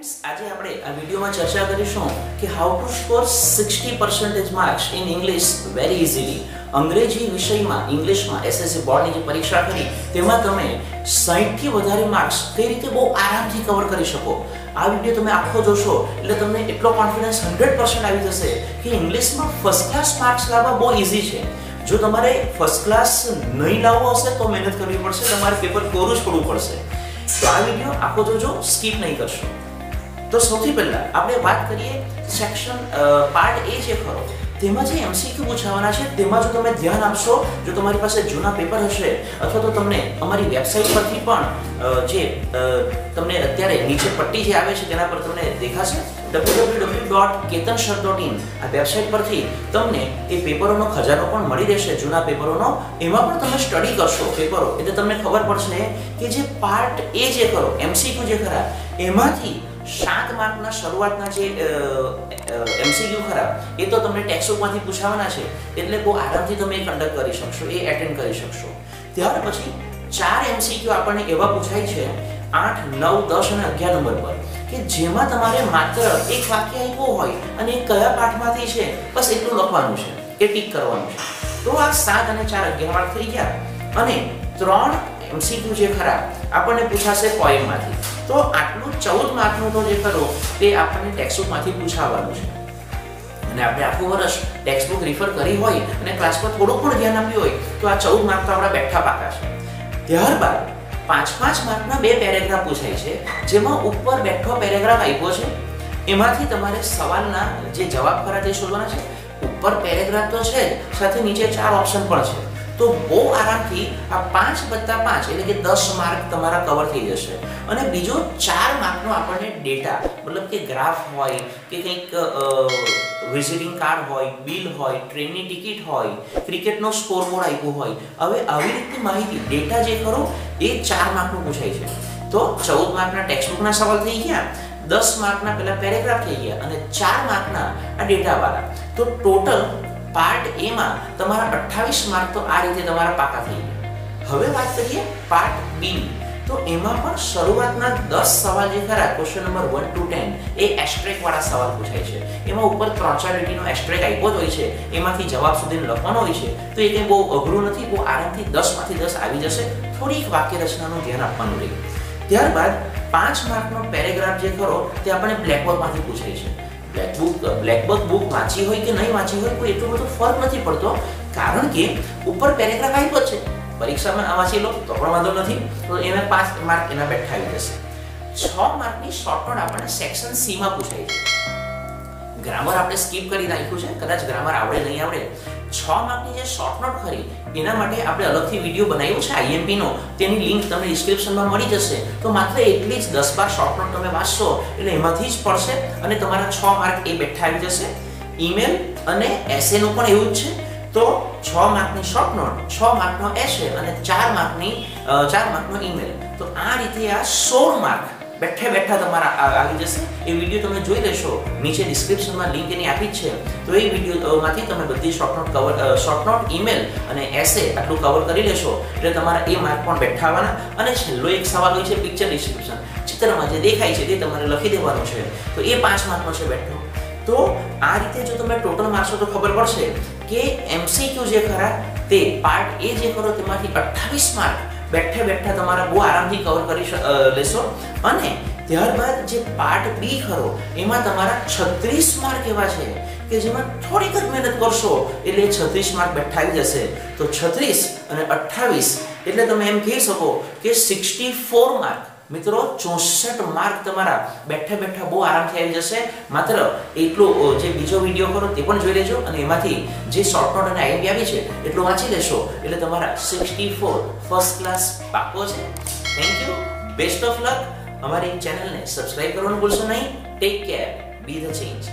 Friends આજે આપણે આ વિડીયોમાં ચર્ચા કરીશું કે how to score sixty percentage marks in English very easily અંગ્રેજી વિષયમાં, ઇંગ્લિશમાં એસએસસી બોર્ડની જે પરીક્ષા કરી, તેમાં તમે સાહીઠથી વધારે માર્ક્સ કઈ રીતે બહુ આરામથી કવર કરી શકો? આ વીડિયો તમે આખો જોશો, એટલે તમને એટલો કોન્ફિડન્સ હંડ્રેડ પર્સન્ટ આવી જશે કે ઇંગ્લિશમાં ફર્સ્ટ ક્લાસ માર્ક્સ લાવવા બહુ ઇઝી છે. જો તમારે ફર્સ્ટ ક્લાસ નહીં લાવવો હશે, તો મહેનત કરવી પડશે, તમારે પેપર કોરું પડવું પડશે. તો આ વીડિયો આખો જોજો સ્કીપ નહીં કરશો. તો સૌથી પહેલા આપણે વાત કરીએ સેક્શન પાર્ટ એ છે ખરો તેમાં જે એમસીક્યુ પૂછાવાના છે, તેમાં જો તમે ધ્યાન આપશો, જો તમારી પાસે જૂના પેપર હશે, અથવા તો તમને અમારી વેબસાઇટ પરથી પણ જે તમને અત્યારે નીચે પટ્ટી જે આવે છે, તેના પર તમને દેખાશે W dot Ketan sir dot in આ વેબસાઇટ પરથી તમને એ પેપરોનો ખજાનો પણ મળી રહેશે, જૂના પેપરોનો એમાં પણ તમે સ્ટડી કરશો પેપરો એટલે તમને ખબર પડશે કે જે પાર્ટ એ જે કરો એમસીક્યુ જે ખરા, એમાંથી સાત માર્કના શરૂઆતના જે એમસીક્યુ ખરા, એ તો તમને ટેક્સ્ટબુકમાંથી પૂછાવાના છે, એટલે બહુ આરામથી તમે એ કન્ડક્ટ કરી શકશો, એ એટેન્ડ કરી શકશો. ત્યાર પછી ચાર એમસીક્યુ આપણને એવા પૂછાય છે, આઠ, નવ, દસ અને અગિયાર નંબર પર, કે જેમાં તમારે માત્ર એક વાક્ય આપ્યો હોય અને એ કયા પાઠમાંથી છે, બસ એટલું લખવાનું છે, એ ટીક કરવાનું છે. તો આ સાત અને ચાર અગિયાર માર્ક થઈ ગયા. અને ત્રણ એમસીક્યુ જે ખરા, આપણને પૂછાશે પોએમમાંથી. તો આટલું ચૌદ માર્કનું તો જે ખરો, તે આપણને ટેક્સ્ટબુકમાંથી પૂછાવાનું છે. અને આપણે આખું વર્ષ ટેક્સ્ટબુક રિફર કરી હોય અને ક્લાસ પર થોડું પણ ધ્યાન આપ્યું હોય, તો આ ચૌદ માર્ક તો આપણા બેઠા પાકા છે. ત્યારબાદ પાંચ પાંચ માર્કના બે પેરેગ્રાફ પૂછાય છે, જેમાં ઉપર બેઠો પેરેગ્રાફ આપ્યો છે. એમાંથી તમારે સવાલના જે જવાબ ખરા તે શોધવાના છે. ઉપર પેરેગ્રાફ તો છે સાથે નીચે ચાર ઓપ્શન પણ છે. તો બહુ આરામથી આ પાંચ વત્તા પાંચ એટલે કે દસ માર્ક તમારા કવર થઈ જશે. અને બીજો ચાર માર્કનો આપણને ડેટા મતલબ કે ગ્રાફ હોય, કે કંઈક વિઝિટિંગ કાર્ડ હોય બિલ હોય ટ્રેનની ટિકિટ હોય ક્રિકેટનો સ્કોર બોર્ડ આપ્યો હોય, હવે આવી રીતની માહિતી ડેટા જે ખરો, એ ચાર માર્કનું પૂછાય છે. તો ચૌદ માર્કના ટેક્સ્ટબુકના સવાલ થઈ ગયા, દસ માર્કના પેલા પેરેગ્રાફ થઈ ગયા, અને ચાર માર્કના આ ડેટાવાળા તો ટોટલ પાર્ટ એ માં તમારા અઠ્ઠાવીસ માર્ક તો આ રીતે તમારા પાકા થઈ ગયા. હવે વાત કરીએ પાર્ટ બી તો એમાં પણ શરૂઆતના દસ સવાલ જે ખરા question number one two ten એ એસ્ટ્રેક વાળા સવાલ પૂછાય છે. એમાં ઉપર ત્રણ ચાર લીટીનો એસ્ટ્રેક આપ્યો હોય છે. એમાંથી જવાબ સુધી લખવાનો હોય છે. તો એ કંઈ બહુ અઘરું નથી, બહુ આરામથી દસમાંથી દસ આવી જશે. થોડીક વાક્ય રચનાનું ધ્યાન આપવાનું રહે. ત્યારબાદ પાંચ માર્કનો પેરેગ્રાફ જે ખરો, તે આપણે બ્લેકબોર્ડમાંથી પૂછાય છે. બ્લેક બુક બ્લેકબોર્ડ બુક વાંચી હોય કે નહીં વાંચી હોય કોઈ એટલો બધો ફરક નથી પડતો, કારણ કે ઉપર પેરેગ્રાફ આપ્યો છે. પરીક્ષામાં આ વાંચી લો, તો પણ વાંધો નથી. તો એને પાંચ માર્ક એના બેઠા આવી જશે. છ માર્કની શોર્ટ નોટ આપણને સેક્શન સીમાં પૂછાય છે. ગ્રામર આપણે સ્કીપ કરી નાખ્યું છે. કદાચ ગ્રામર આવડે નહીં આવડે. છ માર્કની જે શોર્ટ નોટ ખરી, એના માટે આપણે અલગથી વીડિયો બનાવ્યો છે આઈએમપીનો તેની લિંક તમને ડિસ્ક્રિપ્શનમાં મળી જશે. તો માત્ર એટલી જ દસ બાર શોર્ટ નોટ તમે વાંચશો, એટલે એમાંથી જ પડશે અને તમારા છ માર્ક એ બેઠા આવી જશે. ઈમેલ અને એસેનું પણ એવું જ છે. તો છ માર્કની શોર્ટ નોટ છ માર્કનો એસે અને ચાર માર્કની ચાર માર્કનો ઈમેલ તો આ રીતે આ સોળ માર્ક બેઠે બેઠા તમારા આવી જશે. એ વીડિયો તમે જોઈ લેશો. નીચે ડિસ્ક્રિપ્શનમાં લિંક એની આપી જ છે. તો એ વિડીયોમાંથી તમે બધી short note cover short note email અને એસે આટલું કવર કરી લેશો. એટલે તમારા એ માર્ક પણ બેઠા આવવાના અને છેલ્લો એક સવાલ હોય છે પિક્ચર ડિસ્ક્રિપ્શન ચિત્રમાં જે દેખાય છે તે તમારે લખી દેવાનું છે. તો એ પાંચ માર્કનો છે બેઠો. તો આ રીતે જો તમે ટોટલ મારશો તો ખબર પડશે કે એમસીક્યુ જે ખરા તે પાર્ટ એ જે ખરો તેમાંથી અઠ્ઠાવીસ માર્ક બેઠે બેઠા તમારા બહુ આરામથી કવર કરી લેશો. અને ત્યારબાદ જે પાર્ટ બી ખરો, એમાં તમારા છત્રીસ માર્ક એવા છે કે જેમાં થોડીક જ મહેનત કરશો એટલે છત્રીસ માર્ક બેઠા જશે. તો છત્રીસ અને અઠ્ઠાવીસ, એટલે તમે એમ કહી શકો કે સિક્સટી ફોર માર્ક મિત્રો, ચોસઠ માર્ક તમારા બેઠા બેઠા બહુ આરામથી આવી જશે. માત્ર એટલો જે બીજો વીડિયો કરો તે પણ જોઈ લેજો અને એમાંથી જે શોર્ટ નોટ અને આઈએમપી આવી છે, એટલું વાંચી લેશો. એટલે તમારા સિક્સટી ફોર ફર્સ્ટ ક્લાસ પાકો છે. Thank you best of luck અમારી ચેનલને સબસ્ક્રાઇબ કરવાનું ભૂલશો નહીં. Take care be the change